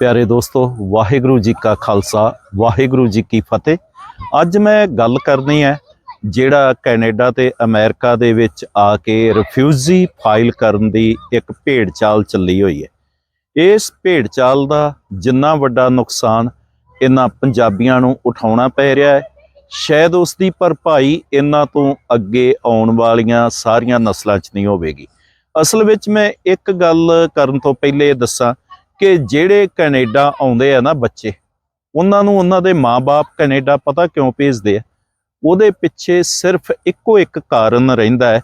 ਪਿਆਰੇ ਦੋਸਤੋ, ਵਾਹਿਗੁਰੂ ਜੀ ਕਾ ਖਾਲਸਾ, ਵਾਹਿਗੁਰੂ ਜੀ ਕੀ ਫਤਿਹ। ਅੱਜ ਮੈਂ ਗੱਲ ਕਰਨੀ ਹੈ, ਜਿਹੜਾ ਕੈਨੇਡਾ ਤੇ ਅਮਰੀਕਾ ਦੇ ਵਿੱਚ ਆ ਕੇ ਰਿਫਿਊਜੀ ਫਾਈਲ ਕਰਨ ਦੀ ਇੱਕ ਭੇਡ ਚਾਲ ਚੱਲੀ ਹੋਈ ਹੈ। ਇਸ ਭੇਡ ਚਾਲ ਦਾ ਜਿੰਨਾ ਵੱਡਾ ਨੁਕਸਾਨ ਇਹਨਾਂ ਪੰਜਾਬੀਆਂ ਨੂੰ ਉਠਾਉਣਾ ਪੈ ਰਿਹਾ ਹੈ, ਸ਼ਾਇਦ ਉਸ ਦੀ ਭਰਪਾਈ ਇਹਨਾਂ ਤੋਂ ਅੱਗੇ ਆਉਣ ਵਾਲੀਆਂ ਸਾਰੀਆਂ ਨਸਲਾਂ 'ਚ ਨਹੀਂ ਹੋਵੇਗੀ। ਅਸਲ ਵਿੱਚ ਮੈਂ ਇੱਕ ਗੱਲ ਕਰਨ ਤੋਂ ਪਹਿਲੇ ਇਹ ਦੱਸਾਂ ਕਿ ਜਿਹੜੇ ਕੈਨੇਡਾ ਆਉਂਦੇ ਆ ਨਾ ਬੱਚੇ, ਉਹਨਾਂ ਨੂੰ ਉਹਨਾਂ ਦੇ ਮਾਪੇ ਕੈਨੇਡਾ ਪਤਾ ਕਿਉਂ ਭੇਜਦੇ ਆ? ਉਹਦੇ ਪਿੱਛੇ ਸਿਰਫ ਇੱਕੋ ਇੱਕ ਕਾਰਨ ਰਹਿੰਦਾ ਹੈ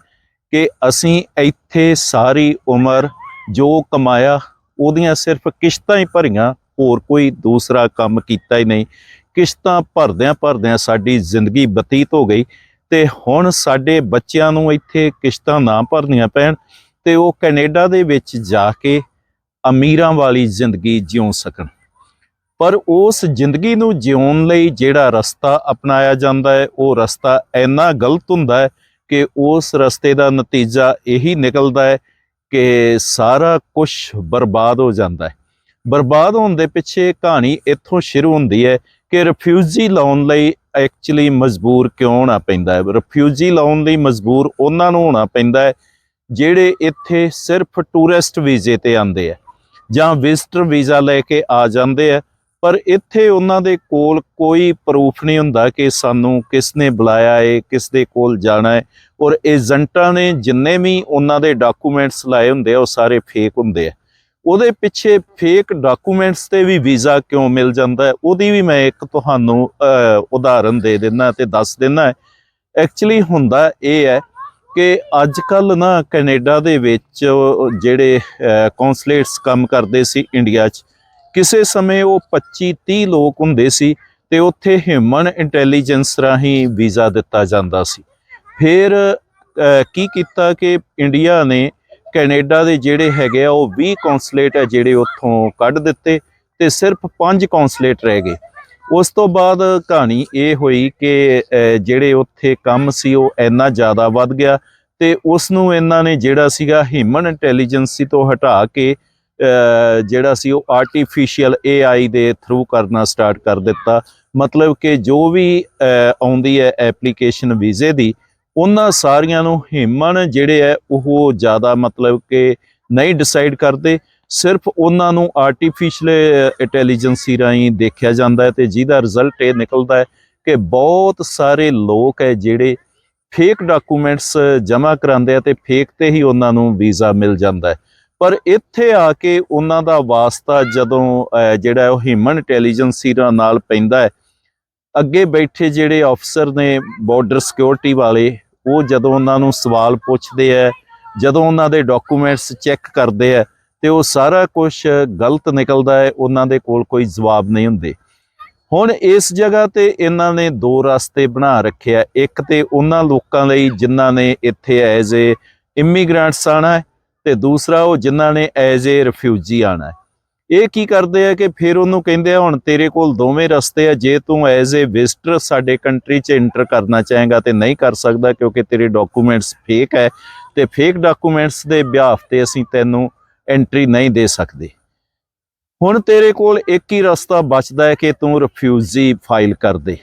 ਕਿ ਅਸੀਂ ਇੱਥੇ ਸਾਰੀ ਉਮਰ ਜੋ ਕਮਾਇਆ, ਉਹਦੀਆਂ ਸਿਰਫ ਕਿਸ਼ਤਾਂ ਹੀ ਭਰੀਆਂ, ਹੋਰ ਕੋਈ ਦੂਸਰਾ ਕੰਮ ਕੀਤਾ ਹੀ ਨਹੀਂ। ਕਿਸ਼ਤਾਂ ਭਰਦਿਆਂ ਭਰਦਿਆਂ ਸਾਡੀ ਜ਼ਿੰਦਗੀ ਬਤੀਤ ਹੋ ਗਈ ਤੇ ਹੁਣ ਸਾਡੇ ਬੱਚਿਆਂ ਨੂੰ ਇੱਥੇ ਕਿਸ਼ਤਾਂ ਨਾ ਭਰਨੀਆਂ ਪੈਣ ਤੇ ਉਹ ਕੈਨੇਡਾ ਦੇ ਵਿੱਚ ਜਾ ਕੇ ਅਮੀਰਾਂ ਵਾਲੀ ਜ਼ਿੰਦਗੀ ਜਿਉ ਸਕਣ। ਪਰ ਉਸ ਜ਼ਿੰਦਗੀ ਨੂੰ ਜਿਉਣ ਲਈ ਜਿਹੜਾ ਰਸਤਾ ਅਪਣਾਇਆ ਜਾਂਦਾ ਹੈ, ਉਹ ਰਸਤਾ ਇੰਨਾ ਗਲਤ ਹੁੰਦਾ ਹੈ ਕਿ ਉਸ ਰਸਤੇ ਦਾ ਨਤੀਜਾ ਇਹੀ ਨਿਕਲਦਾ ਹੈ ਕਿ ਸਾਰਾ ਕੁਝ ਬਰਬਾਦ ਹੋ ਜਾਂਦਾ ਹੈ। ਬਰਬਾਦ ਹੋਣ ਦੇ ਪਿੱਛੇ ਕਹਾਣੀ ਇੱਥੋਂ ਸ਼ੁਰੂ ਹੁੰਦੀ ਹੈ ਕਿ ਰਿਫਿਊਜੀ ਲਾਉਣ ਲਈ ਐਕਚੁਅਲੀ ਮਜਬੂਰ ਕਿਉਂ ਹੋਣਾ ਪੈਂਦਾ ਹੈ? ਰਿਫਿਊਜੀ ਲਾਉਣ ਲਈ ਮਜਬੂਰ ਉਹਨਾਂ ਨੂੰ ਹੋਣਾ ਪੈਂਦਾ ਹੈ ਜਿਹੜੇ ਇੱਥੇ ਸਿਰਫ ਟੂਰਿਸਟ ਵੀਜ਼ੇ ਤੇ ਆਉਂਦੇ ਆ ਜਾਂ ਵਿਜ਼ਟਰ ਵੀਜ਼ਾ ਲੈ ਕੇ ਆ ਜਾਂਦੇ ਆ, ਪਰ ਇੱਥੇ ਉਹਨਾਂ ਦੇ ਕੋਲ ਕੋਈ ਪ੍ਰੂਫ ਨਹੀਂ ਹੁੰਦਾ ਕਿ ਸਾਨੂੰ ਕਿਸ ਨੇ ਬੁਲਾਇਆ ਹੈ ਕਿਸ ਦੇ ਕੋਲ ਜਾਣਾ ਹੈ ਔਰ ਏਜੰਟਾਂ ਨੇ ਜਿੰਨੇ ਵੀ ਉਹਨਾਂ ਦੇ ਡਾਕੂਮੈਂਟਸ ਲਾਏ ਹੁੰਦੇ ਆ, ਉਹ ਸਾਰੇ ਫੇਕ ਹੁੰਦੇ ਆ। ਉਹਦੇ ਪਿੱਛੇ ਫੇਕ ਡਾਕੂਮੈਂਟਸ ਤੇ ਵੀ ਵੀਜ਼ਾ ਕਿਉਂ ਮਿਲ ਜਾਂਦਾ ਉਹਦੀ ਵੀ ਮੈਂ ਇੱਕ ਤੁਹਾਨੂੰ ਉਦਾਹਰਨ ਦੇ ਦਿੰਦਾ ਤੇ ਦੱਸ ਦਿੰਦਾ ਐਕਚੁਅਲੀ ਹੁੰਦਾ ਇਹ ਹੈ ਕਿ ਅੱਜ ਕੱਲ ਨਾ ਕੈਨੇਡਾ ਦੇ ਵਿੱਚ ਜਿਹੜੇ ਕੌਂਸਲੇਟਸ ਕੰਮ ਕਰਦੇ ਸੀ ਇੰਡੀਆ 'ਚ, ਕਿਸੇ ਸਮੇਂ ਉਹ 25 30 ਲੋਕ ਹੁੰਦੇ ਸੀ ਤੇ ਉੱਥੇ ਹਿਊਮਨ ਇੰਟੈਲੀਜੈਂਸ ਰਾਹੀਂ ਵੀਜ਼ਾ ਦਿੱਤਾ ਜਾਂਦਾ ਸੀ। ਫਿਰ ਕੀ ਕੀਤਾ ਕਿ ਇੰਡੀਆ ਨੇ ਕੈਨੇਡਾ ਦੇ ਜਿਹੜੇ ਹੈਗੇ ਆ, ਉਹ 20 ਕੌਂਸਲੇਟ ਆ ਜਿਹੜੇ ਉੱਥੋਂ ਕੱਢ ਦਿੱਤੇ ਤੇ ਸਿਰਫ 5 ਕੌਂਸਲੇਟ ਰਹਿ ਗਏ। ਉਸ ਤੋਂ ਬਾਅਦ ਕਹਾਣੀ ਇਹ ਹੋਈ ਕਿ ਜਿਹੜੇ ਉੱਥੇ ਕੰਮ ਸੀ ਉਹ ਇੰਨਾ ਜ਼ਿਆਦਾ ਵੱਧ ਗਿਆ ਤੇ ਉਸ ਨੂੰ ਇਹਨਾਂ ਨੇ ਜਿਹੜਾ ਸੀਗਾ ਹਿਊਮਨ ਇੰਟੈਲੀਜੈਂਸੀ ਤੋਂ ਹਟਾ ਕੇ ਜਿਹੜਾ ਸੀ ਉਹ ਆਰਟੀਫੀਸ਼ੀਅਲ AI ਦੇ ਥਰੂ ਕਰਨਾ ਸਟਾਰਟ ਕਰ ਦਿੱਤਾ। ਮਤਲਬ ਕਿ ਜੋ ਵੀ ਆਉਂਦੀ ਹੈ ਐਪਲੀਕੇਸ਼ਨ ਵੀਜ਼ੇ ਦੀ, ਉਹਨਾਂ ਸਾਰੀਆਂ ਨੂੰ ਹਿਊਮਨ ਜਿਹੜੇ ਹੈ ਉਹ ਜ਼ਿਆਦਾ ਮਤਲਬ ਕਿ ਨਹੀਂ ਡਿਸਾਈਡ ਕਰਦੇ। ਸਿਰਫ ਉਹਨਾਂ ਨੂੰ ਆਰਟੀਫੀਸ਼ੀਅਲ ਇੰਟੈਲੀਜੈਂਸੀ ਰਾਹੀਂ ਦੇਖਿਆ ਜਾਂਦਾ ਹੈ ਤੇ ਜਿਹਦਾ ਰਿਜ਼ਲਟ ਇਹ ਨਿਕਲਦਾ ਹੈ ਕਿ ਬਹੁਤ ਸਾਰੇ ਲੋਕ ਹੈ ਜਿਹੜੇ ਫੇਕ ਡਾਕੂਮੈਂਟਸ ਜਮ੍ਹਾਂ ਕਰਾਉਂਦੇ ਆ ਤੇ ਫੇਕ ਤੇ ਹੀ ਉਹਨਾਂ ਨੂੰ ਵੀਜ਼ਾ ਮਿਲ ਜਾਂਦਾ ਹੈ। ਪਰ ਇੱਥੇ ਆ ਕੇ ਉਹਨਾਂ ਦਾ ਵਾਸਤਾ ਜਦੋਂ ਜਿਹੜਾ ਉਹ ਹਿਊਮਨ ਇੰਟੈਲੀਜੈਂਸੀ ਨਾਲ ਪੈਂਦਾ ਹੈ। ਅੱਗੇ ਬੈਠੇ ਜਿਹੜੇ ਅਫਸਰ ਨੇ ਬਾਰਡਰ ਸਿਕਿਉਰਿਟੀ ਵਾਲੇ, ਉਹ ਜਦੋਂ ਉਹਨਾਂ ਨੂੰ ਸਵਾਲ ਪੁੱਛਦੇ ਆ ਜਦੋਂ ਉਹਨਾਂ ਦੇ ਡਾਕੂਮੈਂਟਸ ਚੈੱਕ ਕਰਦੇ ਆ ਤੇ ਉਹ ਸਾਰਾ ਕੁਝ ਗਲਤ ਨਿਕਲਦਾ ਹੈ, ਉਹਨਾਂ ਦੇ ਕੋਲ ਕੋਈ ਜਵਾਬ ਨਹੀਂ ਹੁੰਦੇ। ਹੁਣ ਇਸ ਜਗ੍ਹਾ ਤੇ ਇਹਨਾਂ ਨੇ ਦੋ ਰਸਤੇ ਬਣਾ ਰੱਖਿਆ ਇੱਕ ਤੇ ਉਹਨਾਂ ਲੋਕਾਂ ਲਈ ਜਿਨ੍ਹਾਂ ਨੇ ਇੱਥੇ ਐਜ਼ ਏ ਇਮੀਗ੍ਰੈਂਟਸ ਆਣਾ ਹੈ ਤੇ ਦੂਸਰਾ ਉਹ ਜਿਨ੍ਹਾਂ ਨੇ ਐਜ਼ ਏ ਰਿਫਿਊਜੀ ਆਣਾ ਇਹ ਕੀ ਕਰਦੇ ਆ ਕਿ ਫਿਰ ਉਹਨੂੰ ਕਹਿੰਦੇ ਆ, ਹੁਣ ਤੇਰੇ ਕੋਲ ਦੋਵੇਂ ਰਸਤੇ ਆ, ਜੇ ਤੂੰ ਐਜ਼ ਏ ਵਿਜ਼ਟਰ ਸਾਡੇ ਕੰਟਰੀ 'ਚ ਐਂਟਰ ਕਰਨਾ ਚਾਹੇਗਾ ਤੇ ਨਹੀਂ ਕਰ ਸਕਦਾ ਕਿਉਂਕਿ ਤੇਰੇ ਡਾਕੂਮੈਂਟਸ ਫੇਕ ਹੈ ਤੇ ਫੇਕ ਡਾਕੂਮੈਂਟਸ ਦੇ ਬਿਹਾਫ ਤੇ ਅਸੀਂ ਤੈਨੂੰ ਐਂਟਰੀ ਨਹੀਂ ਦੇ ਸਕਦੇ। ਹੁਣ ਤੇਰੇ ਕੋਲ ਇੱਕ ਹੀ ਰਸਤਾ ਬਚਦਾ ਹੈ ਕਿ ਤੂੰ ਰਿਫਿਊਜੀ ਫਾਈਲ ਕਰ ਦੇ।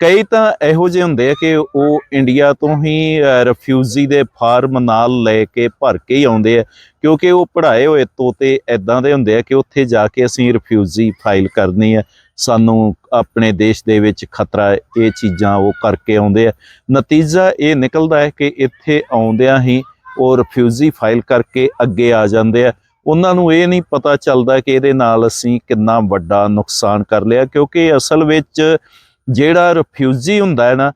ਕਈ ਤਾਂ ਇਹੋ ਜਿਹੇ ਹੁੰਦੇ ਆ ਕਿ ਉਹ ਇੰਡੀਆ ਤੋਂ ਹੀ ਰਿਫਿਊਜੀ ਦੇ ਫਾਰਮ ਨਾਲ ਲੈ ਕੇ ਭਰ ਕੇ ਹੀ ਆਉਂਦੇ ਆ, ਕਿਉਂਕਿ ਉਹ ਪੜ੍ਹਾਏ ਹੋਏ ਤੋਤੇ ਐਦਾਂ ਦੇ ਹੁੰਦੇ ਆ ਕਿ ਉੱਥੇ ਜਾ ਕੇ ਅਸੀਂ ਰਿਫਿਊਜੀ ਫਾਈਲ ਕਰਨੀ ਹੈ ਸਾਨੂੰ ਆਪਣੇ ਦੇਸ਼ ਦੇ ਵਿੱਚ ਖਤਰਾ ਇਹ ਚੀਜ਼ਾਂ ਉਹ ਕਰਕੇ ਆਉਂਦੇ ਆ। ਨਤੀਜਾ ਇਹ ਨਿਕਲਦਾ ਹੈ ਕਿ ਇੱਥੇ ਆਉਂਦਿਆਂ ਹੀ ਉਹ ਰਿਫਿਊਜੀ ਫਾਈਲ ਕਰਕੇ ਅੱਗੇ ਆ ਜਾਂਦੇ ਆ। ਉਹਨਾਂ ਨੂੰ ਇਹ ਨਹੀਂ ਪਤਾ ਚੱਲਦਾ ਕਿ ਇਹਦੇ ਨਾਲ ਅਸੀਂ ਕਿੰਨਾ ਵੱਡਾ ਨੁਕਸਾਨ ਕਰ ਲਿਆ, ਕਿਉਂਕਿ ਅਸਲ ਵਿੱਚ ਜਿਹੜਾ ਰਿਫਿਊਜੀ ਹੁੰਦਾ ਹੈ ਨਾ,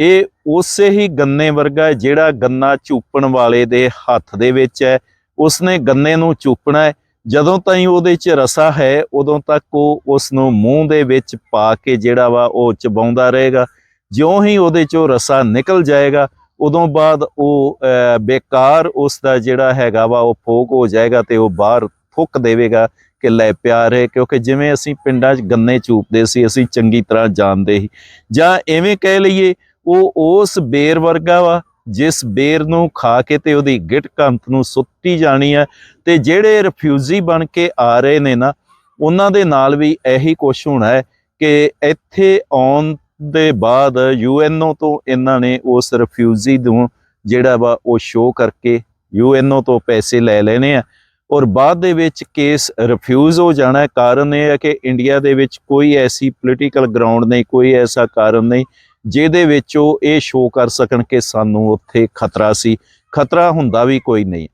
ਇਹ ਉਸੇ ਹੀ ਗੰਨੇ ਵਰਗਾ ਜਿਹੜਾ ਗੰਨਾ ਚੂਪਣ ਵਾਲੇ ਦੇ ਹੱਥ ਦੇ ਵਿੱਚ ਹੈ। ਉਸਨੇ ਗੰਨੇ ਨੂੰ ਚੂਪਣਾ ਹੈ। ਜਦੋਂ ਤਾਈਂ ਉਹਦੇ 'ਚ ਰਸਾ ਹੈ, ਉਦੋਂ ਤੱਕ ਉਹ ਉਸ ਨੂੰ ਮੂੰਹ ਦੇ ਵਿੱਚ ਪਾ ਕੇ ਜਿਹੜਾ ਵਾ ਉਹ ਚਬਾਉਂਦਾ ਰਹੇਗਾ। ਜਿਉਂ ਹੀ ਉਹਦੇ 'ਚੋਂ ਰਸਾ ਨਿਕਲ ਜਾਏਗਾ ਉਦੋਂ ਬਾਅਦ ਉਹ ਬੇਕਾਰ ਉਸ ਦਾ ਜਿਹੜਾ ਹੈਗਾ ਵਾ, ਉਹ ਫੋਕ ਹੋ ਜਾਏਗਾ ਤੇ ਉਹ ਬਾਹਰ ਥੁੱਕ ਦੇਵੇਗਾ ਕਿ ਲੈ ਪਿਆਰ ਹੈ, ਕਿਉਂਕਿ ਜਿਵੇਂ ਅਸੀਂ ਪਿੰਡਾਂ 'ਚ ਗੰਨੇ ਚੂਪਦੇ ਸੀ, ਅਸੀਂ ਚੰਗੀ ਤਰ੍ਹਾਂ ਜਾਣਦੇ ਸੀ। ਜਾਂ ਐਵੇਂ ਕਹਿ ਲਈਏ, ਉਹ ਉਸ ਬੇਰ ਵਰਗਾ ਵਾ, ਜਿਸ ਬੇਰ ਨੂੰ ਖਾ ਕੇ ਤੇ ਉਹਦੀ ਗਿੱਟ ਕੰਤ ਨੂੰ ਸੁੱਤੀ ਜਾਣੀ ਆ, ਤੇ ਜਿਹੜੇ ਰਿਫਿਊਜੀ ਬਣ ਕੇ ਆ ਰਹੇ ਨੇ ਨਾ, ਉਹਨਾਂ ਦੇ ਨਾਲ ਵੀ ਇਹੀ ਕੁਝ ਹੋਣਾ ਹੈ ਕਿ ਇੱਥੇ ਆਉਣ ਦੇ ਬਾਅਦ ਯੂਐਨਓ ਤੋਂ ਇਹਨਾਂ ਨੇ ਉਸ ਰਿਫਿਊਜੀ ਨੂੰ ਜਿਹੜਾ ਵਾ ਉਹ ਸ਼ੋਅ ਕਰਕੇ ਯੂਐਨਓ ਤੋਂ ਪੈਸੇ ਲੈ ਲੈਣੇ ਆ। ਔਰ ਬਾਅਦ ਦੇ ਵਿੱਚ ਕੇਸ ਰਿਫਿਊਜ਼ ਹੋ ਜਾਣਾ ਕਾਰਨ ਇਹ ਹੈ ਕਿ ਇੰਡੀਆ ਦੇ ਵਿੱਚ ਕੋਈ ਐਸੀ ਪੋਲੀਟੀਕਲ ਗਰਾਊਂਡ ਨਹੀਂ, ਕੋਈ ਐਸਾ ਕਾਰਨ ਨਹੀਂ ਜਿਹਦੇ ਵਿੱਚ ਉਹ ਇਹ ਸ਼ੋਅ ਕਰ ਸਕਣ ਕਿ ਸਾਨੂੰ ਉੱਥੇ ਖਤਰਾ ਸੀ। ਖਤਰਾ ਹੁੰਦਾ ਵੀ ਕੋਈ ਨਹੀਂ।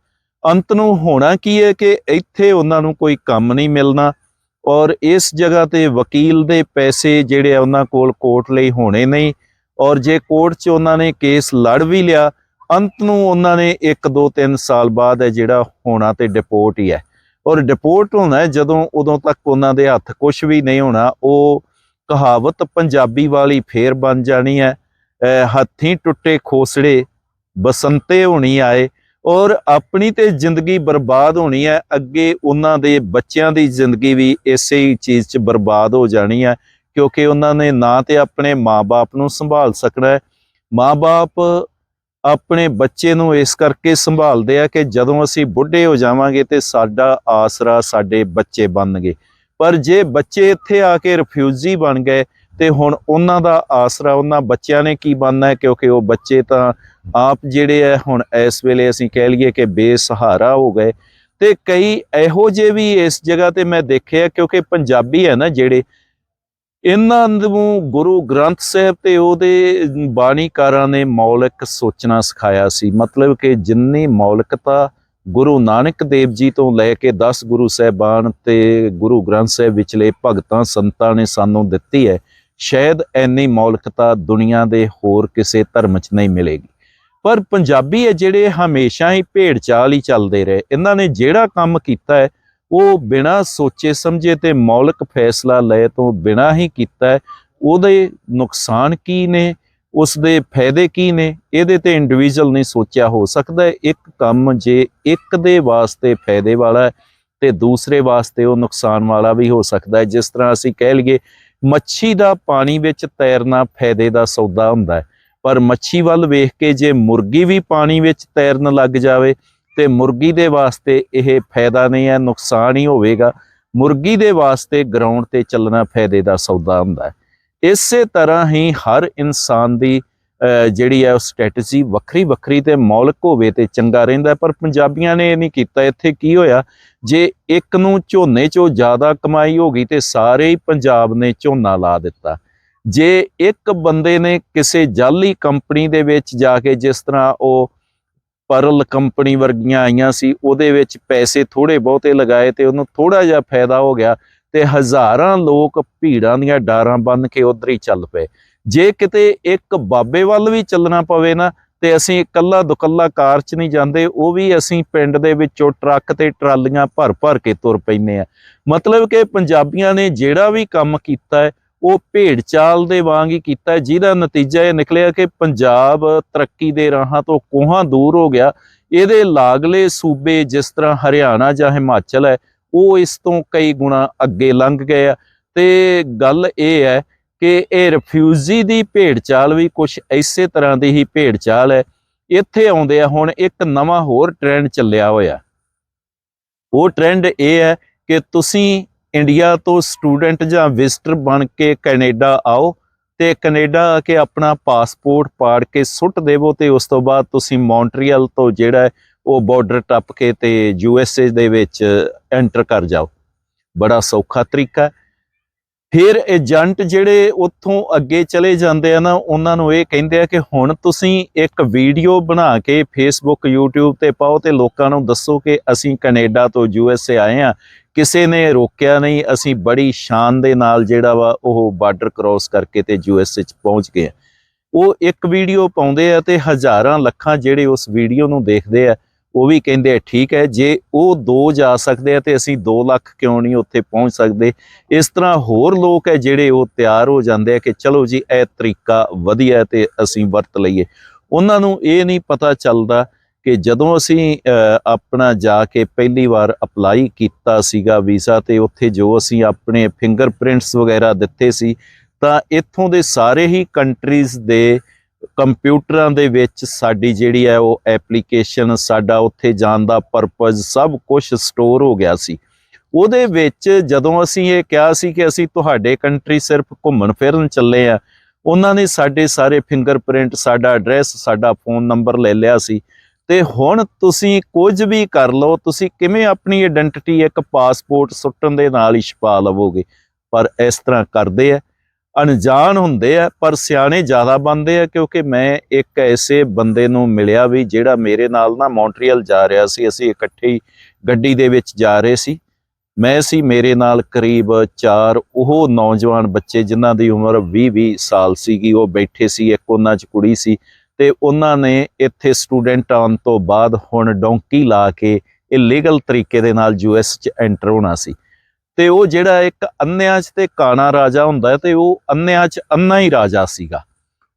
ਅੰਤ ਨੂੰ ਹੋਣਾ ਕੀ ਹੈ ਕਿ ਇੱਥੇ ਉਹਨਾਂ ਨੂੰ ਕੋਈ ਕੰਮ ਨਹੀਂ ਮਿਲਣਾ। ਔਰ ਇਸ ਜਗ੍ਹਾ ਤੇ ਵਕੀਲ ਦੇ ਪੈਸੇ ਜਿਹੜੇ ਆ ਉਹਨਾਂ ਕੋਲ ਕੋਰਟ ਲਈ ਹੋਣੇ ਨਹੀਂ। ਔਰ ਜੇ ਕੋਰਟ 'ਚ ਉਹਨਾਂ ਨੇ ਕੇਸ ਲੜ ਵੀ ਲਿਆ, ਅੰਤ ਨੂੰ ਉਹਨਾਂ ਨੇ 1 2 3 ਸਾਲ ਬਾਅਦ ਹੈ ਜਿਹੜਾ ਹੋਣਾ ਤੇ ਡਿਪੋਰਟ ਹੀ ਹੈ। ਔਰ ਡਿਪੋਰਟ ਹੋਣਾ ਜਦੋਂ ਉਦੋਂ ਤੱਕ ਉਹਨਾਂ ਦੇ ਹੱਥ ਕੁਝ ਵੀ ਨਹੀਂ ਹੋਣਾ, ਉਹ ਕਹਾਵਤ ਪੰਜਾਬੀ ਵਾਲੀ ਫੇਰ ਬਣ ਜਾਣੀ ਹੈ, ਅਹ ਹੱਥੀਂ ਟੁੱਟੇ ਖੋਸੜੇ ਬਸੰਤੇ ਹੋਣੀ ਆਏ ਔਰ ਆਪਣੀ ਤੇ ਜ਼ਿੰਦਗੀ ਬਰਬਾਦ ਹੋਣੀ ਹੈ, ਅੱਗੇ ਉਹਨਾਂ ਦੇ ਬੱਚਿਆਂ ਦੀ ਜ਼ਿੰਦਗੀ ਵੀ ਇਸੇ ਹੀ ਚੀਜ਼ 'ਚ ਬਰਬਾਦ ਹੋ ਜਾਣੀ ਹੈ, ਕਿਉਂਕਿ ਉਹਨਾਂ ਨੇ ਨਾ ਤੇ ਆਪਣੇ ਮਾਪੇ ਨੂੰ ਸੰਭਾਲ ਸਕਣਾ ਹੈ। ਮਾਪੇ ਆਪਣੇ ਬੱਚੇ ਨੂੰ ਇਸ ਕਰਕੇ ਸੰਭਾਲਦੇ ਆ ਕਿ ਜਦੋਂ ਅਸੀਂ ਬੁੱਢੇ ਹੋ ਜਾਵਾਂਗੇ ਤੇ ਸਾਡਾ ਆਸਰਾ ਸਾਡੇ ਬੱਚੇ ਬਣਨਗੇ। ਪਰ ਜੇ ਬੱਚੇ ਇੱਥੇ ਆ ਕੇ ਰਿਫਿਊਜੀ ਬਣ ਗਏ ਤੇ ਹੁਣ ਉਹਨਾਂ ਦਾ ਆਸਰਾ, ਉਹਨਾਂ ਬੱਚਿਆਂ ਨੇ ਕੀ ਬਣਨਾ ਹੈ? ਕਿਉਂਕਿ ਉਹ ਬੱਚੇ ਤਾਂ ਆਪ ਜਿਹੜੇ ਆ ਹੁਣ ਇਸ ਵੇਲੇ ਅਸੀਂ ਕਹਿ ਲਈਏ ਕਿ ਬੇਸਹਾਰਾ ਹੋ ਗਏ। ਤੇ ਕਈ ਇਹੋ ਜਿਹੇ ਵੀ ਇਸ ਜਗ੍ਹਾ ਤੇ ਮੈਂ ਦੇਖਿਆ, ਕਿਉਂਕਿ ਪੰਜਾਬੀ ਹੈ ਨਾ ਜਿਹੜੇ, ਇਹਨਾਂ ਨੂੰ ਗੁਰੂ ਗ੍ਰੰਥ ਸਾਹਿਬ ਤੇ ਉਹਦੇ ਬਾਣੀਕਾਰਾਂ ਨੇ ਮੌਲਿਕ ਸੋਚਣਾ ਸਿਖਾਇਆ ਸੀ। ਮਤਲਬ ਕਿ ਜਿੰਨੀ ਮੌਲਿਕਤਾ ਗੁਰੂ ਨਾਨਕ ਦੇਵ ਜੀ ਤੋਂ ਲੈ ਕੇ 10 ਗੁਰੂ ਸਾਹਿਬਾਨ ਤੇ ਗੁਰੂ ਗ੍ਰੰਥ ਸਾਹਿਬ ਵਿਚਲੇ ਭਗਤਾਂ, ਸੰਤਾਂ ਨੇ ਸਾਨੂੰ ਦਿੱਤੀ ਹੈ ਸ਼ਾਇਦ ਐਨੀ ਮੌਲਿਕਤਾ ਦੁਨੀਆ ਦੇ ਹੋਰ ਕਿਸੇ ਧਰਮ 'ਚ ਨਹੀਂ ਮਿਲੇਗੀ। ਪਰ ਪੰਜਾਬੀ ਹੈ ਜਿਹੜੇ ਹਮੇਸ਼ਾ ਹੀ ਭੇਡ ਚਾਲ ਹੀ ਚੱਲਦੇ ਰਹੇ, ਇਹਨਾਂ ਨੇ ਜਿਹੜਾ ਕੰਮ ਕੀਤਾ ਹੈ, ਉਹ ਬਿਨਾਂ ਸੋਚੇ ਸਮਝੇ ਤੇ ਮੌਲਿਕ ਫੈਸਲਾ ਲਏ ਤੋਂ ਬਿਨਾਂ ਹੀ ਕੀਤਾ ਉਹਦੇ ਨੁਕਸਾਨ ਕੀ ਨੇ ਉਸ ਦੇ ਫਾਇਦੇ ਕੀ ਨੇ, ਇਹਦੇ ਤੇ ਇੰਡੀਵਿਜੂਅਲ ਨਹੀਂ ਸੋਚਿਆ ਹੋ ਸਕਦਾ ਇੱਕ ਕੰਮ ਜੇ ਇੱਕ ਦੇ ਵਾਸਤੇ ਫਾਇਦੇ ਵਾਲਾ ਹੈ ਤੇ ਦੂਸਰੇ ਵਾਸਤੇ ਉਹ ਨੁਕਸਾਨ ਵਾਲਾ ਵੀ ਹੋ ਸਕਦਾ ਜਿਸ ਤਰ੍ਹਾਂ ਅਸੀਂ ਕਹਿ ਲਈਏ ਮੱਛੀ ਦਾ ਪਾਣੀ ਵਿੱਚ ਤੈਰਨਾ ਫਾਇਦੇ ਦਾ ਸੌਦਾ ਹੁੰਦਾ ਹੈ। ਪਰ ਮੱਛੀ ਵੱਲ ਵੇਖ ਕੇ ਜੇ ਮੁਰਗੀ ਵੀ ਪਾਣੀ ਵਿੱਚ ਤੈਰਨ ਲੱਗ ਜਾਵੇ, ਤੇ ਮੁਰਗੀ ਦੇ ਵਾਸਤੇ ਇਹ ਫਾਇਦਾ ਨਹੀਂ ਹੈ, ਨੁਕਸਾਨ ਹੀ ਹੋਵੇਗਾ। ਮੁਰਗੀ ਦੇ ਵਾਸਤੇ ਗਰਾਊਂਡ ਤੇ ਚੱਲਣਾ ਫਾਇਦੇ ਦਾ ਸੌਦਾ ਹੁੰਦਾ ਹੈ। ਇਸੇ ਤਰ੍ਹਾਂ ਹੀ ਹਰ ਇਨਸਾਨ ਦੀ ਜਿਹੜੀ ਹੈ ਉਹ ਸਟ੍ਰੈਟਜੀ ਵੱਖਰੀ ਵੱਖਰੀ ਤੇ ਮੌਲਿਕ ਹੋਵੇ ਤੇ ਚੰਗਾ ਰਹਿੰਦਾ ਪਰ ਪੰਜਾਬੀਆਂ ਨੇ ਇਹ ਨਹੀਂ ਕੀਤਾ। ਇੱਥੇ ਕੀ ਹੋਇਆ? ਜੇ ਇੱਕ ਨੂੰ ਝੋਨੇ 'ਚੋਂ ਜ਼ਿਆਦਾ ਕਮਾਈ ਹੋ ਗਈ ਤੇ ਸਾਰੇ ਹੀ ਪੰਜਾਬ ਨੇ ਝੋਨਾ ਲਾ ਦਿੱਤਾ। ਜੇ ਇੱਕ ਬੰਦੇ ਨੇ ਕਿਸੇ ਜਾਲੀ ਕੰਪਨੀ ਦੇ ਵਿੱਚ ਜਾ ਕੇ ਜਿਸ ਤਰ੍ਹਾਂ ਉਹ ਪਰਲ ਕੰਪਨੀ ਵਰਗੀਆਂ ਆਈਆਂ ਸੀ, ਉਹਦੇ ਵਿੱਚ ਪੈਸੇ ਥੋੜੇ ਬਹੁਤੇ ਲਗਾਏ ਤੇ ਉਹਨੂੰ ਥੋੜਾ ਜਿਹਾ ਫਾਇਦਾ ਹੋ ਗਿਆ ਤੇ ਹਜ਼ਾਰਾਂ ਲੋਕ ਭੀੜਾਂ ਦੀਆਂ ਡਾਰਾਂ ਬੰਨ ਕੇ ਉਧਰ ਹੀ ਚੱਲ ਪਏ। ਜੇ ਕਿਤੇ ਇੱਕ ਬਾਬੇ ਵੱਲ ਵੀ ਚੱਲਣਾ ਪਵੇ ਨਾ, ਤੇ ਅਸੀਂ ਇਕੱਲਾ ਦੁਕੱਲਾ ਕਾਰ 'ਚ ਨਹੀਂ ਜਾਂਦੇ, ਉਹ ਵੀ ਅਸੀਂ ਪਿੰਡ ਦੇ ਵਿੱਚੋਂ ਟਰੱਕ ਤੇ ਟਰਾਲੀਆਂ ਭਰ ਭਰ ਕੇ ਤੁਰ ਪੈਂਦੇ ਆ। ਮਤਲਬ ਕਿ ਪੰਜਾਬੀਆਂ ਨੇ ਜਿਹੜਾ ਵੀ ਕੰਮ ਕੀਤਾ ਹੈ, ਉਹ ਭੇਡ ਚਾਲ ਦੇ ਵਾਂਗ ਹੀ ਕੀਤਾ ਜਿਹਦਾ ਨਤੀਜਾ ਇਹ ਨਿਕਲਿਆ ਕਿ ਪੰਜਾਬ ਤਰੱਕੀ ਦੇ ਰਾਹਾਂ ਤੋਂ ਕੋਹਾਂ ਦੂਰ ਹੋ ਗਿਆ। ਇਹਦੇ ਲਾਗਲੇ ਸੂਬੇ ਜਿਸ ਤਰ੍ਹਾਂ ਹਰਿਆਣਾ ਜਾਂ ਹਿਮਾਚਲ ਹੈ, ਉਹ ਇਸ ਤੋਂ ਕਈ ਗੁਣਾ ਅੱਗੇ ਲੰਘ ਗਏ ਆ। ਤੇ ਗੱਲ ਇਹ ਹੈ ਕਿ ਇਹ ਰਿਫਿਊਜੀ ਦੀ ਭੇਡ ਚਾਲ ਵੀ ਕੁਝ ਇਸੇ ਤਰ੍ਹਾਂ ਦੀ ਹੀ ਭੇਡ ਹੈ। ਇੱਥੇ ਆਉਂਦੇ ਆ, ਹੁਣ ਇੱਕ ਨਵਾਂ ਹੋਰ ਟ੍ਰੈਂਡ ਚੱਲਿਆ ਹੋਇਆ। ਉਹ ਟ੍ਰੈਂਡ ਇਹ ਹੈ ਕਿ ਤੁਸੀਂ ਇੰਡੀਆ ਤੋਂ ਸਟੂਡੈਂਟ ਜਾਂ ਵਿਜ਼ਟਰ ਬਣ ਕੇ ਕੈਨੇਡਾ ਆਓ ਤੇ ਕੈਨੇਡਾ ਆ ਕੇ ਆਪਣਾ ਪਾਸਪੋਰਟ ਪਾੜ ਕੇ ਸੁੱਟ ਦੇਵੋ ਤੇ ਉਸ ਤੋਂ ਬਾਅਦ ਤੁਸੀਂ ਮੌਂਟਰੀਅਲ ਤੋਂ ਜਿਹੜਾ ਉਹ ਬਾਰਡਰ ਟੱਪ ਕੇ ਤੇ ਯੂ ਐਸ ਏ ਦੇ ਵਿੱਚ ਐਂਟਰ ਕਰ ਜਾਓ। ਬੜਾ ਸੌਖਾ ਤਰੀਕਾ ਫਿਰ ਏਜੰਟ ਜਿਹੜੇ ਉੱਥੋਂ ਅੱਗੇ ਚਲੇ ਜਾਂਦੇ ਆ ਨਾ, ਉਹਨਾਂ ਨੂੰ ਇਹ ਕਹਿੰਦੇ ਆ ਕਿ ਹੁਣ ਤੁਸੀਂ ਇੱਕ ਵੀਡੀਓ ਬਣਾ ਕੇ ਫੇਸਬੁੱਕ YouTube ਤੇ ਪਾਓ ਤੇ ਲੋਕਾਂ ਨੂੰ ਦੱਸੋ ਕਿ ਅਸੀਂ ਕੈਨੇਡਾ ਤੋਂ ਯੂ ਐਸ ਏ ਆਏ ਆ ਕਿਸੇ ਨੇ ਰੋਕਿਆ ਨਹੀਂ, ਅਸੀਂ ਬੜੀ ਸ਼ਾਨ ਦੇ ਨਾਲ ਜਿਹੜਾ ਵਾ ਉਹ ਬਾਰਡਰ ਕ੍ਰਾਸ ਕਰਕੇ ਤੇ ਯੂ ਐਸ ਏ ਚ ਪਹੁੰਚ ਗਏ ਆ। ਉਹ ਇੱਕ ਵੀਡੀਓ ਪਾਉਂਦੇ ਆ ਤੇ ਹਜ਼ਾਰਾਂ ਲੱਖਾਂ ਜਿਹੜੇ ਉਸ ਵੀਡੀਓ ਨੂੰ ਦੇਖਦੇ ਆ ਉਹ ਵੀ ਕਹਿੰਦੇ ਠੀਕ ਹੈ, ਜੇ ਉਹ ਦੋ ਜਾ ਸਕਦੇ ਆ ਤੇ ਅਸੀਂ 2 ਲੱਖ ਕਿਉਂ ਨਹੀਂ ਉੱਥੇ ਪਹੁੰਚ ਸਕਦੇ? ਇਸ ਤਰ੍ਹਾਂ ਹੋਰ ਲੋਕ ਹੈ ਜਿਹੜੇ ਉਹ ਤਿਆਰ ਹੋ ਜਾਂਦੇ ਆ ਕਿ ਚਲੋ ਜੀ, ਇਹ ਤਰੀਕਾ ਵਧੀਆ ਹੈ ਤੇ ਅਸੀਂ ਵਰਤ ਲਈਏ। ਉਹਨਾਂ ਨੂੰ ਇਹ ਨਹੀਂ ਪਤਾ ਚੱਲਦਾ ਕਿ ਜਦੋਂ ਅਸੀਂ ਆਪਣਾ ਜਾ ਕੇ ਪਹਿਲੀ ਵਾਰ ਅਪਲਾਈ ਕੀਤਾ ਸੀਗਾ ਵੀਜ਼ਾ ਤੇ ਉੱਥੇ ਜੋ ਅਸੀਂ ਆਪਣੇ ਫਿੰਗਰਪ੍ਰਿੰਟਸ ਵਗੈਰਾ ਦਿੱਤੇ ਸੀ, ਤਾਂ ਇੱਥੋਂ ਦੇ ਸਾਰੇ ਹੀ ਕੰਟਰੀਜ਼ ਦੇ ਕੰਪਿਊਟਰਾਂ ਦੇ ਵਿੱਚ ਸਾਡੀ ਜਿਹੜੀ ਹੈ ਉਹ ਐਪਲੀਕੇਸ਼ਨ, ਸਾਡਾ ਉੱਥੇ ਜਾਣ ਦਾ ਪਰਪਸ ਸਭ ਕੁਝ ਸਟੋਰ ਹੋ ਗਿਆ ਸੀ। ਉਹਦੇ ਵਿੱਚ ਜਦੋਂ ਅਸੀਂ ਇਹ ਕਿਹਾ ਸੀ ਕਿ ਅਸੀਂ ਤੁਹਾਡੇ ਕੰਟਰੀ ਸਿਰਫ ਘੁੰਮਣ ਫਿਰਨ ਚੱਲੇ ਆ ਉਹਨਾਂ ਨੇ ਸਾਡੇ ਸਾਰੇ ਫਿੰਗਰਪ੍ਰਿੰਟ ਸਾਡਾ ਐਡਰੈਸ ਸਾਡਾ ਫੋਨ ਨੰਬਰ ਲੈ ਲਿਆ ਸੀ। ਤੇ ਹੁਣ ਤੁਸੀਂ ਕੁਝ ਵੀ ਕਰ ਲਓ, ਤੁਸੀਂ ਕਿਵੇਂ ਆਪਣੀ ਆਇਡੈਂਟੀਟੀ ਇੱਕ ਪਾਸਪੋਰਟ ਸੁੱਟਣ ਦੇ ਨਾਲ ਹੀ ਛਪਾ ਲਵੋਗੇ? ਪਰ ਇਸ ਤਰ੍ਹਾਂ ਕਰਦੇ ਆ। ਅਣਜਾਣ ਹੁੰਦੇ ਆ, ਪਰ ਸਿਆਣੇ ਜ਼ਿਆਦਾ ਬਣਦੇ ਆ ਕਿਉਂਕਿ ਮੈਂ ਇੱਕ ਐਸੇ ਬੰਦੇ ਨੂੰ ਮਿਲਿਆ ਵੀ ਜਿਹੜਾ ਮੇਰੇ ਨਾਲ ਨਾ ਮੌਂਟਰੀਅਲ ਜਾ ਰਿਹਾ ਸੀ, ਅਸੀਂ ਇਕੱਠੇ ਹੀ ਗੱਡੀ ਦੇ ਵਿੱਚ ਜਾ ਰਹੇ ਸੀ। ਮੈਂ ਸੀ ਮੇਰੇ ਨਾਲ ਕਰੀਬ 4 ਉਹ ਨੌਜਵਾਨ ਬੱਚੇ ਜਿਨ੍ਹਾਂ ਦੀ ਉਮਰ 20-20 ਸਾਲ ਸੀਗੀ, ਉਹ ਬੈਠੇ ਸੀ, ਇੱਕ ਉਹਨਾਂ 'ਚ ਕੁੜੀ ਸੀ ਤੇ ਉਹਨਾਂ ਨੇ ਇੱਥੇ ਸਟੂਡੈਂਟ ਆਉਣ ਤੋਂ ਬਾਅਦ ਹੁਣ ਡੋਂਕੀ ਲਾ ਕੇ ਇਲੀਗਲ ਤਰੀਕੇ ਦੇ ਨਾਲ ਯੂਐਸ 'ਚ ਐਂਟਰ ਹੋਣਾ ਸੀ। ਤੇ ਉਹ ਜਿਹੜਾ ਇੱਕ ਅੰਨਿਆਂ 'ਚ ਤੇ ਕਾਣਾ ਰਾਜਾ ਹੁੰਦਾ ਹੈ ਤੇ ਉਹ ਅੰਨਿਆਂ 'ਚ ਅੰਨਾ ਹੀ ਰਾਜਾ ਸੀਗਾ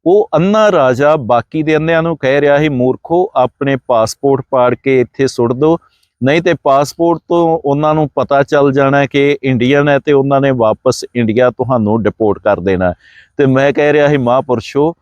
ਉਹ ਅੰਨਾ ਰਾਜਾ ਬਾਕੀ ਦੇ ਅੰਨਿਆਂ ਨੂੰ ਕਹਿ ਰਿਹਾ ਸੀ, ਮੂਰਖੋ, ਆਪਣੇ ਪਾਸਪੋਰਟ ਪਾੜ ਕੇ ਇੱਥੇ ਸੁੱਟ ਦਿਓ ਨਹੀਂ ਤੇ ਪਾਸਪੋਰਟ ਤੋਂ ਉਹਨਾਂ ਨੂੰ ਪਤਾ ਚੱਲ ਜਾਣਾ ਕਿ ਇੰਡੀਅਨ ਹੈ ਤੇ ਉਹਨਾਂ ਨੇ ਵਾਪਸ ਇੰਡੀਆ ਤੁਹਾਨੂੰ ਡਿਪੋਰਟ ਕਰ ਦੇਣਾ ਹੈ। ਤੇ ਮੈਂ ਕਹਿ ਰਿਹਾ ਸੀ, ਮਹਾਂਪੁਰਸ਼ੋ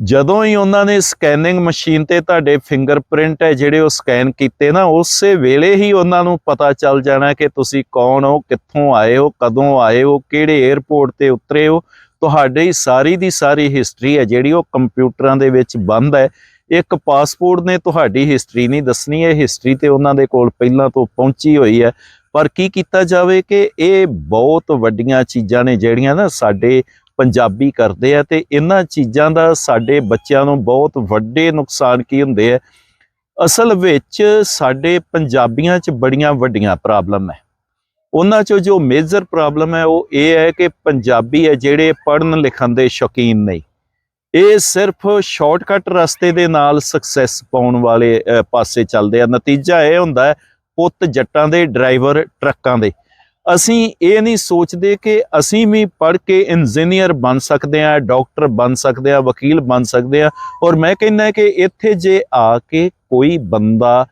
ਜਦੋਂ ਹੀ ਉਹਨਾਂ ਨੇ ਸਕੈਨਿੰਗ ਮਸ਼ੀਨ ਤੇ ਤੁਹਾਡੇ ਫਿੰਗਰਪ੍ਰਿੰਟ ਹੈ ਜਿਹੜੇ ਉਹ ਸਕੈਨ ਕੀਤੇ ਨਾ, ਉਸੇ ਵੇਲੇ ਹੀ ਉਹਨਾਂ ਨੂੰ ਪਤਾ ਚੱਲ ਜਾਣਾ ਕਿ ਤੁਸੀਂ ਕੌਣ ਹੋ, ਕਿੱਥੋਂ ਆਏ ਹੋ, ਕਦੋਂ ਆਏ ਹੋ, ਕਿਹੜੇ 에ਅਰਪੋਰਟ ਤੇ ਉਤਰੇ ਹੋ। ਤੁਹਾਡੀ ਸਾਰੀ ਦੀ ਸਾਰੀ ਹਿਸਟਰੀ ਹੈ ਜਿਹੜੀ ਉਹ ਕੰਪਿਊਟਰਾਂ ਦੇ ਵਿੱਚ ਬੰਦ ਹੈ। ਇੱਕ ਪਾਸਪੋਰਟ ਨੇ ਤੁਹਾਡੀ ਹਿਸਟਰੀ ਨਹੀਂ ਦੱਸਣੀ ਹੈ ਹਿਸਟਰੀ ਤੇ ਉਹਨਾਂ ਦੇ ਕੋਲ ਪਹਿਲਾਂ ਤੋਂ ਪਹੁੰਚੀ ਹੋਈ ਹੈ। ਪਰ ਕੀ ਕੀਤਾ ਜਾਵੇ ਕਿ ਇਹ ਬਹੁਤ ਵੱਡੀਆਂ ਚੀਜ਼ਾਂ ਨੇ ਜਿਹੜੀਆਂ ਨਾ ਸਾਡੇ ਪੰਜਾਬੀ ਕਰਦੇ ਆ ਤੇ ਇਹਨਾਂ ਚੀਜ਼ਾਂ ਦਾ ਸਾਡੇ ਬੱਚਿਆਂ ਨੂੰ ਬਹੁਤ ਵੱਡੇ ਨੁਕਸਾਨ ਕੀ ਹੁੰਦੇ ਆ। ਅਸਲ ਵਿੱਚ ਸਾਡੇ ਪੰਜਾਬੀਆਂ 'ਚ ਬੜੀਆਂ ਵੱਡੀਆਂ ਪ੍ਰੋਬਲਮ ਹੈ ਉਹਨਾਂ 'ਚੋਂ ਜੋ ਮੇਜਰ ਪ੍ਰੋਬਲਮ ਹੈ ਉਹ ਇਹ ਹੈ ਕਿ ਪੰਜਾਬੀ ਹੈ ਜਿਹੜੇ ਪੜ੍ਹਨ ਲਿਖਣ ਦੇ ਸ਼ੌਕੀਨ ਨਹੀਂ ਇਹ ਸਿਰਫ ਸ਼ਾਰਟਕਟ ਰਸਤੇ ਦੇ ਨਾਲ ਸਕਸੈਸ ਪਾਉਣ ਵਾਲੇ ਪਾਸੇ ਚੱਲਦੇ ਆ। ਨਤੀਜਾ ਇਹ ਹੁੰਦਾ ਹੈ ਪੁੱਤ ਜੱਟਾਂ ਦੇ ਡਰਾਈਵਰ ਟਰੱਕਾਂ ਦੇ। ਅਸੀਂ ਇਹ ਨਹੀਂ ਸੋਚਦੇ ਕਿ ਅਸੀਂ ਵੀ ਪੜ੍ਹ ਕੇ ਇੰਜੀਨੀਅਰ ਬਣ ਸਕਦੇ ਆ ਡਾਕਟਰ ਬਣ ਸਕਦੇ ਆ ਵਕੀਲ ਬਣ ਸਕਦੇ ਆ ਔਰ ਮੈਂ ਕਹਿੰਦਾ ਕਿ ਇੱਥੇ ਜੇ ਆ ਕੇ ਕੋਈ ਬੰਦਾ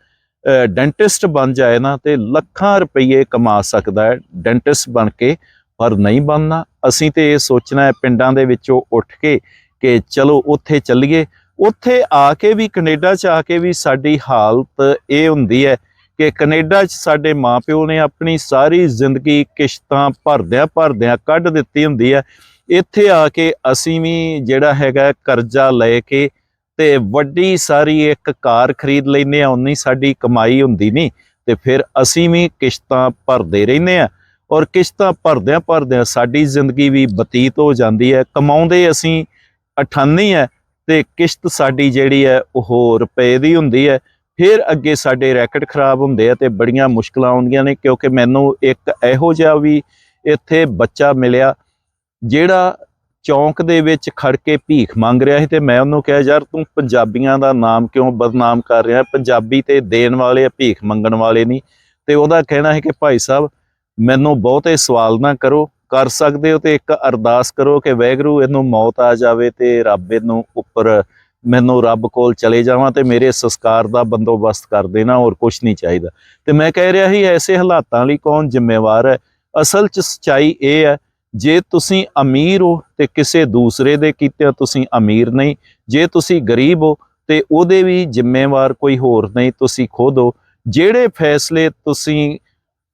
ਡੈਂਟਿਸਟ ਬਣ ਜਾਏ ਨਾ ਤੇ ਲੱਖਾਂ ਰੁਪਏ ਕਮਾ ਸਕਦਾ ਹੈ ਡੈਂਟਿਸਟ ਬਣ ਕੇ, ਪਰ ਨਹੀਂ ਬਣਨਾ। ਅਸੀਂ ਤੇ ਇਹ ਸੋਚਣਾ ਹੈ ਪਿੰਡਾਂ ਦੇ ਵਿੱਚੋਂ ਉੱਠ ਕੇ ਕਿ ਚਲੋ ਉੱਥੇ ਚੱਲੀਏ। ਉੱਥੇ ਆ ਕੇ ਵੀ, ਕੈਨੇਡਾ 'ਚ ਆ ਕੇ ਵੀ ਸਾਡੀ ਹਾਲਤ ਇਹ ਹੁੰਦੀ ਹੈ ਕਿ ਕੈਨੇਡਾ 'ਚ ਸਾਡੇ ਮਾਪਿਓ ਨੇ ਆਪਣੀ ਸਾਰੀ ਜ਼ਿੰਦਗੀ ਕਿਸ਼ਤਾਂ ਭਰਦਿਆਂ ਭਰਦਿਆਂ ਕੱਢ ਦਿੱਤੀ ਹੁੰਦੀ ਹੈ। ਇੱਥੇ ਆ ਕੇ ਅਸੀਂ ਵੀ ਜਿਹੜਾ ਹੈਗਾ ਕਰਜ਼ਾ ਲੈ ਕੇ ਤੇ ਵੱਡੀ ਸਾਰੀ ਇੱਕ ਕਾਰ ਖਰੀਦ ਲੈਨੇ ਆ ਉਨੀ ਸਾਡੀ ਕਮਾਈ ਹੁੰਦੀ ਨਹੀਂ ਤੇ ਫਿਰ ਅਸੀਂ ਵੀ ਕਿਸ਼ਤਾਂ ਭਰਦੇ ਰਹਿੰਦੇ ਆ ਔਰ ਕਿਸ਼ਤਾਂ ਭਰਦਿਆਂ ਭਰਦਿਆਂ ਸਾਡੀ ਜ਼ਿੰਦਗੀ ਵੀ ਬਤੀਤ ਹੋ ਜਾਂਦੀ ਹੈ। ਕਮਾਉਂਦੇ ਅਸੀਂ 98 ਹੈ ਤੇ ਕਿਸ਼ਤ ਸਾਡੀ ਜਿਹੜੀ ਹੈ ਉਹ ਰੁਪਏ ਦੀ ਹੁੰਦੀ ਹੈ। ਫਿਰ ਅੱਗੇ ਸਾਡੇ ਰੈਕਟ ਖਰਾਬ ਹੁੰਦੇ ਆ ਤੇ ਬੜੀਆਂ ਮੁਸ਼ਕਲਾਂ ਆਉਂਦੀਆਂ ਨੇ, ਕਿਉਂਕਿ ਮੈਨੂੰ ਇੱਕ ਇਹੋ ਜਿਹਾ ਵੀ ਇੱਥੇ ਬੱਚਾ ਮਿਲਿਆ, ਜਿਹੜਾ ਚੌਂਕ ਦੇ ਵਿੱਚ ਖੜ ਕੇ ਭੀਖ ਮੰਗ ਰਿਹਾ ਸੀ ਤੇ ਮੈਂ ਉਹਨੂੰ ਕਿਹਾ, ਯਾਰ ਤੂੰ ਪੰਜਾਬੀਆਂ ਦਾ ਨਾਮ ਕਿਉਂ ਬਦਨਾਮ ਕਰ ਰਿਹਾ? ਪੰਜਾਬੀ ਤੇ ਦੇਣ ਵਾਲੇ ਆ, ਭੀਖ ਮੰਗਣ ਵਾਲੇ ਨਹੀਂ। ਤੇ ਉਹਦਾ ਕਹਿਣਾ ਹੈ ਕਿ ਭਾਈ ਸਾਹਿਬ, ਮੈਨੂੰ ਬਹੁਤੇ ਸਵਾਲ ਨਾ ਕਰੋ, ਕਰ ਸਕਦੇ ਹੋ ਤੇ ਇੱਕ ਅਰਦਾਸ ਕਰੋ ਕਿ ਵੈਗਰੂ ਇਹਨੂੰ ਮੌਤ ਆ ਜਾਵੇ ਤੇ ਰੱਬ ਇਹਨੂੰ ਉੱਪਰ ਮੈਨੂੰ ਰੱਬ ਕੋਲ ਚਲੇ ਜਾਵਾਂ ਤੇ ਮੇਰੇ ਸੰਸਕਾਰ ਦਾ ਬੰਦੋਬਸਤ ਕਰ ਦੇਣਾ, ਹੋਰ ਕੁਝ ਨਹੀਂ ਚਾਹੀਦਾ। ਤੇ ਮੈਂ ਕਹਿ ਰਿਹਾ ਸੀ, ਐਸੇ ਹਾਲਾਤਾਂ ਲਈ ਕੌਣ ਜ਼ਿੰਮੇਵਾਰ ਹੈ? ਅਸਲ 'ਚ ਸਚਾਈ ਇਹ ਹੈ, ਜੇ ਤੁਸੀਂ ਅਮੀਰ ਹੋ ਤੇ ਕਿਸੇ ਦੂਸਰੇ ਦੇ ਕੀਤੇ ਤੁਸੀਂ ਅਮੀਰ ਨਹੀਂ। ਜੇ ਤੁਸੀਂ ਗਰੀਬ ਹੋ ਤੇ ਉਹਦੇ ਵੀ ਜ਼ਿੰਮੇਵਾਰ ਕੋਈ ਹੋਰ ਨਹੀਂ, ਤੁਸੀਂ ਖੁਦ ਹੋ। ਜਿਹੜੇ ਫੈਸਲੇ ਤੁਸੀਂ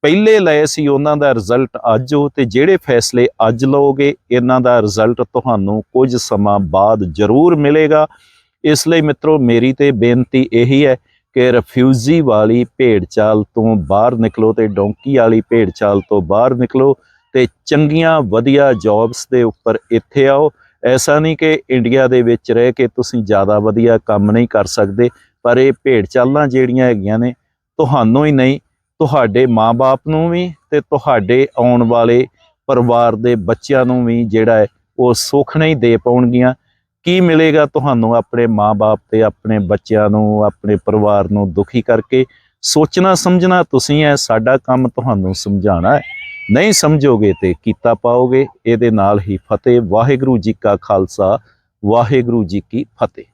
ਪਹਿਲੇ ਲਏ ਸੀ, ਉਹਨਾਂ ਦਾ ਰਿਜ਼ਲਟ ਅੱਜ ਹੋ ਤੇ ਜਿਹੜੇ ਫੈਸਲੇ ਅੱਜ ਲਓਗੇ, ਇਹਨਾਂ ਦਾ ਰਿਜ਼ਲਟ ਤੁਹਾਨੂੰ ਕੁਝ ਸਮਾਂ ਬਾਅਦ ਜ਼ਰੂਰ ਮਿਲੇਗਾ। ਇਸ ਲਈ ਮਿੱਤਰੋ, ਮੇਰੀ ਤੇ ਬੇਨਤੀ ਇਹੀ ਹੈ ਕਿ ਰਿਫਿਊਜੀ ਵਾਲੀ ਭੇਡ ਚਾਲ ਤੋਂ ਬਾਹਰ ਨਿਕਲੋ ਤੇ ਡੋਂਕੀ ਵਾਲੀ ਭੇਡਚਾਲ ਤੋਂ ਬਾਹਰ ਨਿਕਲੋ ਤੇ ਚੰਗੀਆਂ, ਵਧੀਆ ਜੌਬਸ ਦੇ ਉੱਪਰ ਇੱਥੇ ਆਓ। ਐਸਾ ਨਹੀਂ ਕਿ ਇੰਡੀਆ ਦੇ ਵਿੱਚ ਰਹਿ ਕੇ ਤੁਸੀਂ ਜ਼ਿਆਦਾ ਵਧੀਆ ਕੰਮ ਨਹੀਂ ਕਰ ਸਕਦੇ, ਪਰ ਇਹ ਭੇਡਚਾਲਾਂ ਜਿਹੜੀਆਂ ਹੈਗੀਆਂ ਨੇ, ਤੁਹਾਨੂੰ ਹੀ ਨਹੀਂ, ਤੁਹਾਡੇ ਮਾਪੇ ਨੂੰ ਵੀ ਤੇ ਤੁਹਾਡੇ ਆਉਣ ਵਾਲੇ ਪਰਿਵਾਰ ਦੇ ਬੱਚਿਆਂ ਨੂੰ ਵੀ ਜਿਹੜਾ ਹੈ, ਉਹ ਸੁੱਖ ਨਹੀਂ ਦੇ ਪਾਉਣਗੀਆਂ। ਕੀ ਮਿਲੇਗਾ ਤੁਹਾਨੂੰ ਆਪਣੇ ਮਾਪੇ ਤੇ ਆਪਣੇ ਬੱਚਿਆਂ ਨੂੰ, ਆਪਣੇ ਪਰਿਵਾਰ ਨੂੰ ਦੁਖੀ ਕਰਕੇ? ਸੋਚਣਾ, ਸਮਝਣਾ, ਤੁਸੀਂ ਹੈ ਸਾਡਾ ਕੰਮ ਤੁਹਾਨੂੰ ਸਮਝਾਉਣਾ ਹੈ। ਨਹੀਂ ਸਮਝੋਗੇ ਤੇ ਕੀਤਾ ਪਾਓਗੇ। ਇਹਦੇ ਨਾਲ ਹੀ ਫਤਿਹ। ਵਾਹਿਗੁਰੂ ਜੀ ਕਾ ਖਾਲਸਾ, ਵਾਹਿਗੁਰੂ ਜੀ ਕੀ ਫਤਿਹ।